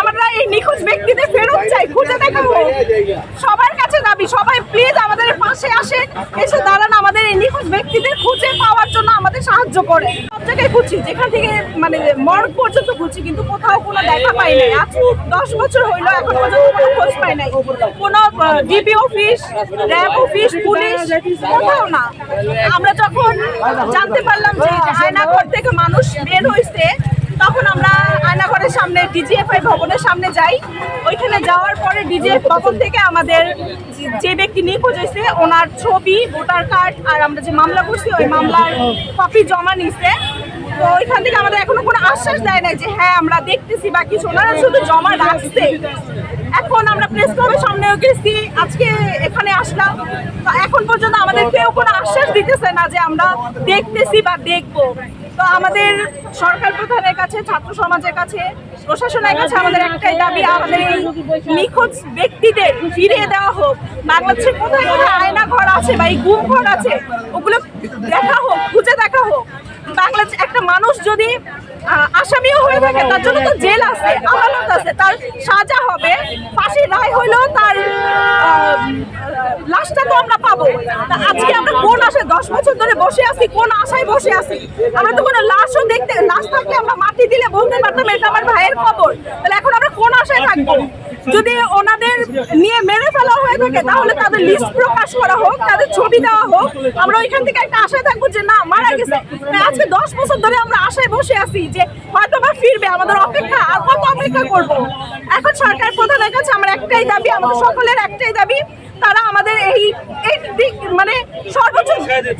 আমরা এই নিখোঁজ ব্যক্তিদের ফেরত চাই খুঁজে দেখা হোক সবার কাছে দাবি সবাই প্লিজ আমাদের পাশে আসেন এসে দাঁড়ান আমাদের এই নিখোঁজ ব্যক্তিদের খুঁজে পাওয়ার জন্য আমাদের সাহায্য করে সব জায়গায় খুঁজছি যেখান থেকে মানে মর্গ পর্যন্ত খুঁজছি কিন্তু কোথাও কোনো দেখা পাই নাই। আজ দশ বছর হইল এখন পর্যন্ত কোনো খোঁজ পাই নাই। কোনো DB office RAB office police কোথাও না। আমরা যখন জানতে পারলাম যে আয়নাঘর থেকে মানুষ বের হয়েছে তখন আমরা সামনে ডিজিএফআই ভবনের সামনে যাই। ওইখানে যাওয়ার পরে ডিজিএফ ভবন থেকে আমাদের যে- ব্যক্তি নিখোঁজ হয়েছে, ওনার ছবি, ভোটার কার্ড আর আমরা যে মামলা করছি, ওই মামলার কপি জমা নিছে। তো ওইখান থেকে আমাদের এখনও কোনো আশ্বাস দেয় নাই যে হ্যাঁ আমরা দেখতেছি বা কিছু। ওনারা শুধু জমা রাখছে। এখন আমরা প্রেস ক্লাবের সামনেও গেছি। আজকে এখানে আসলাম। তো এখন পর্যন্ত আমাদের কেউ কোনো আশ্বাস দিতেছে না যে আমরা দেখতেছি বা দেখব। তো আমাদের সরকার প্রধানের কাছে, ছাত্র সমাজের কাছে, প্রশাসনের কাছে আমাদের একটাই দাবি, আমাদের এই নিখোঁজ ব্যক্তিদের ফিরিয়ে দেওয়া হোক। বাংলাদেশের কোথায় কোথায় আয়না ঘর আছে বা এই গুম ঘর আছে, ওগুলো দেখা হোক, খুঁজে দেখা হোক। বাংলাদেশ একটা মানুষ যদি আসামিও হয়ে থাকে, তার জন্য তো জেল আছে, আদালত আছে, তার সাজা হবে। ফাঁসির রায় হইলেও তার আহ, তো আমরা পাবো। তা আজকে আমরা কোন আশায় দশ বছর ধরে বসে আছি কোন আশায় বসে আছি? আমরা তো কোনো লাশও দেখতে লাশ থাকলে আমরা মাটি দিলে বলতে পারতাম এটা আমার ভাইয়ের খবর। তাহলে এখন আমরা কোন আশায় থাকব? যদি ওনাদের নিয়ে মেরে ফেলা হয়ে থাকে তাহলে তাদের লিস্ট প্রকাশ করা হোক তাদের ছবি দেওয়া হোক। আমরা ওইখান থেকে একটা আশায় থাকব যে না মারা গেছে। আজকে দশ বছর ধরে আমরা আশায় বসে আছি যে হয়তো বা ফিরবে আমাদের অপেক্ষা আর কত অপেক্ষা করব? এখন সরকার প্রধানের কাছে আমার একটাই দাবি আমাদের সকলের একটাই দাবি তারা আমাদের এই এই দিক মানে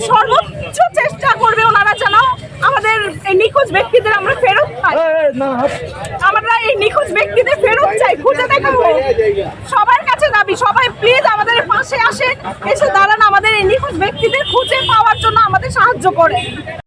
সর্বোচ্চ চেষ্টা করবে ওনারা যেন আমাদের এই নিখোঁজ ব্যক্তিদের আমরা ফেরত পাই। আমরা এই নিখোঁজ ব্যক্তিদের ফেরত চাই খুঁজে দেখাবো। সবার কাছে দাবি সবাই প্লিজ আমাদের পাশে আসে এসে দাঁড়ান আমাদের এই নিখোঁজ ব্যক্তিদের খুঁজে পাওয়ার জন্য আমাদের সাহায্য করে।